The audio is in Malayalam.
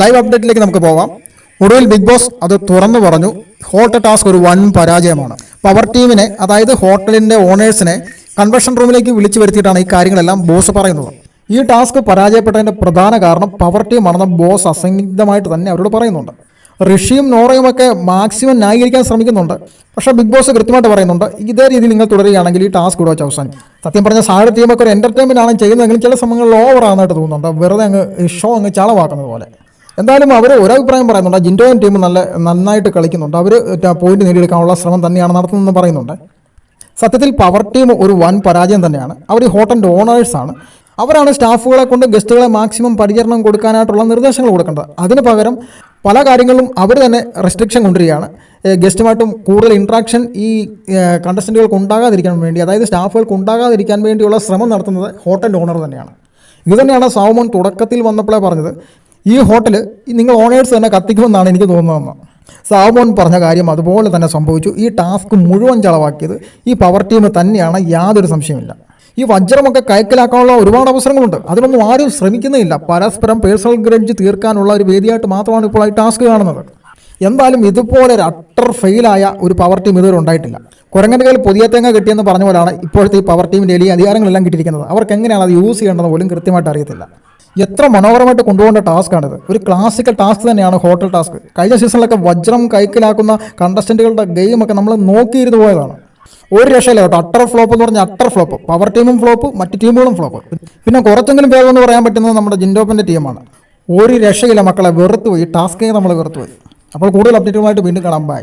ലൈവ് അപ്ഡേറ്റിലേക്ക് നമുക്ക് പോകാം. ഒടുവിൽ ബിഗ് ബോസ് അത് തുറന്നു പറഞ്ഞു. ഹോട്ടൽ ടാസ്ക് ഒരു വൻ പരാജയമാണ്. പവർ ടീമിനെ അതായത് ഹോട്ടലിന്റെ ഓണേഴ്സിനെ കൺവെൻഷൻ റൂമിലേക്ക് വിളിച്ചു വരുത്തിയിട്ടാണ് ഈ കാര്യങ്ങളെല്ലാം ബോസ് പറയുന്നത്. ഈ ടാസ്ക് പരാജയപ്പെട്ടതിന്റെ പ്രധാന കാരണം പവർ ടീമാണെന്ന് ബോസ് അസന്നിഗ്ധമായിട്ട് തന്നെ അവരോട് പറയുന്നുണ്ട്. ഋഷിയും നോറയും ഒക്കെ മാക്സിമം ന്യായീകരിക്കാൻ ശ്രമിക്കുന്നുണ്ട്. പക്ഷേ ബിഗ് ബോസ് കൃത്യമായിട്ട് പറയുന്നുണ്ട് ഇതേ രീതിയിൽ നിങ്ങൾ തുടരുകയാണെങ്കിൽ ഈ ടാസ്ക് ഇവിടെ വെച്ച് അവസാനം സത്യം പറഞ്ഞ സാഹചര്യ ടീമൊക്കെ ഒരു എന്റർടൈൻമെന്റ് ആണ് ചെയ്യുന്നതെങ്കിലും ചില സമയങ്ങളിൽ ഓവർ ആണെന്നായിട്ട് തോന്നുന്നുണ്ട്. വെറുതെ അങ്ങ് ഷോ അങ്ങ് ചളവാക്കുന്നത് പോലെ. എന്തായാലും അവർ ഒരഭിപ്രായം പറയുന്നുണ്ട്. ജിൻഡോയൻ ടീം നല്ല നന്നായിട്ട് കളിക്കുന്നുണ്ട്. അവർ പോയിന്റ് നേടിയെടുക്കാനുള്ള ശ്രമം തന്നെയാണ് നടത്തുന്നതെന്ന് പറയുന്നുണ്ട്. സത്യത്തിൽ പവർ ടീം ഒരു വൻ പരാജയം തന്നെയാണ്. അവർ ഈ ഹോട്ടലിന്റെ ഓണേഴ്സാണ് അവരാണ് സ്റ്റാഫുകളെ കൊണ്ട് ഗസ്റ്റുകളെ മാക്സിമം പരിചരണം കൊടുക്കാനായിട്ടുള്ള നിർദ്ദേശങ്ങൾ കൊടുക്കേണ്ടത്. അതിന് പകരം പല കാര്യങ്ങളും അവർ തന്നെ റെസ്ട്രിക്ഷൻ കൊണ്ടുവരികയാണ്. ഗസ്റ്റുമായിട്ടും കൂടുതൽ ഇൻട്രാക്ഷൻ ഈ കണ്ടസ്റ്റന്റുകൾക്ക് ഉണ്ടാകാതിരിക്കാൻ വേണ്ടി അതായത് സ്റ്റാഫുകൾക്ക് ഉണ്ടാകാതിരിക്കാൻ വേണ്ടിയുള്ള ശ്രമം നടത്തുന്നത് ഹോട്ടലിന്റെ ഓണർ തന്നെയാണ്. ഇത് തന്നെയാണ് സാവുമോൻ തുടക്കത്തിൽ വന്നപ്പോഴേ പറഞ്ഞത്. ഈ ഹോട്ടൽ നിങ്ങൾ ഓണേഴ്സ് തന്നെ കത്തിക്കുമെന്നാണ് എനിക്ക് തോന്നുന്നത്. സാബോൻ പറഞ്ഞ കാര്യം അതുപോലെ തന്നെ സംഭവിച്ചു. ഈ ടാസ്ക് മുഴുവൻ ചളവാക്കിയത് ഈ പവർ ടീം തന്നെയാണ്. യാതൊരു സംശയമില്ല ഈ വജ്രമൊക്കെ കയക്കലാക്കാനുള്ള ഒരുപാട് അവസരങ്ങളുണ്ട്. അതിനൊന്നും ആരും ശ്രമിക്കുന്നില്ല. പരസ്പരം പേഴ്സണൽ ഗ്രഡ്ജ് തീർക്കാനുള്ള ഒരു വേദിയായിട്ട് മാത്രമാണ് ഇപ്പോൾ ഈ ടാസ്ക് കാണുന്നത്. എന്തായാലും ഇതുപോലെ ഒരു അട്ടർ ഫെയിലായ ഒരു പവർ ടീം ഇതുവരെ ഉണ്ടായിട്ടില്ല. കുരങ്ങന്റെ കയ്യിൽ പുതിയ തേങ്ങ കിട്ടിയെന്ന് പറഞ്ഞ പോലെയാണ് ഇപ്പോഴത്തെ ഈ പവർ ടീമിന്റെ ഈ അധികാരങ്ങളെല്ലാം കിട്ടിയിരിക്കുന്നത്. അവർക്ക് എങ്ങനെയാണ് അത് യൂസ് ചെയ്യേണ്ടത് പോലും കൃത്യമായിട്ട് അറിയത്തില്ല. എത്ര മനോഹരമായിട്ട് കൊണ്ടുപോകേണ്ട ടാസ്ക്കാണിത് ഒരു ക്ലാസിക്കൽ ടാസ്ക് തന്നെയാണ് ഹോട്ടൽ ടാസ്ക് കഴിഞ്ഞ സീസണിലൊക്കെ വജ്രം കൈക്കലാക്കുന്ന കണ്ടസ്റ്റന്റുകളുടെ ഗെയിമൊക്കെ നമ്മൾ നോക്കിയിരുന്നു പോയതാണ്. ഒരു രക്ഷയില്ല കേട്ടോ. അട്ടർ ഫ്ലോപ്പ് എന്ന് പറഞ്ഞാൽ അട്ടർ ഫ്ലോപ്പ് പവർ ടീമും ഫ്ലോപ്പ് മറ്റ് ടീമുകളും ഫ്ലോപ്പ് പിന്നെ കുറച്ചെങ്കിലും പേര് എന്ന് പറയാൻ പറ്റുന്നത് നമ്മുടെ ജിൻഡോപ്പിന്റെ ടീമാണ് ഒരു രക്ഷയില്ല മക്കളെ വെറുത്തുപോയി. ടാസ്കേ നമ്മൾ വെറുത്തുപോയി. അപ്പോൾ കൂടുതൽ അപ്ഡേറ്റുമായിട്ട് വീണ്ടും കാണാം. ബൈ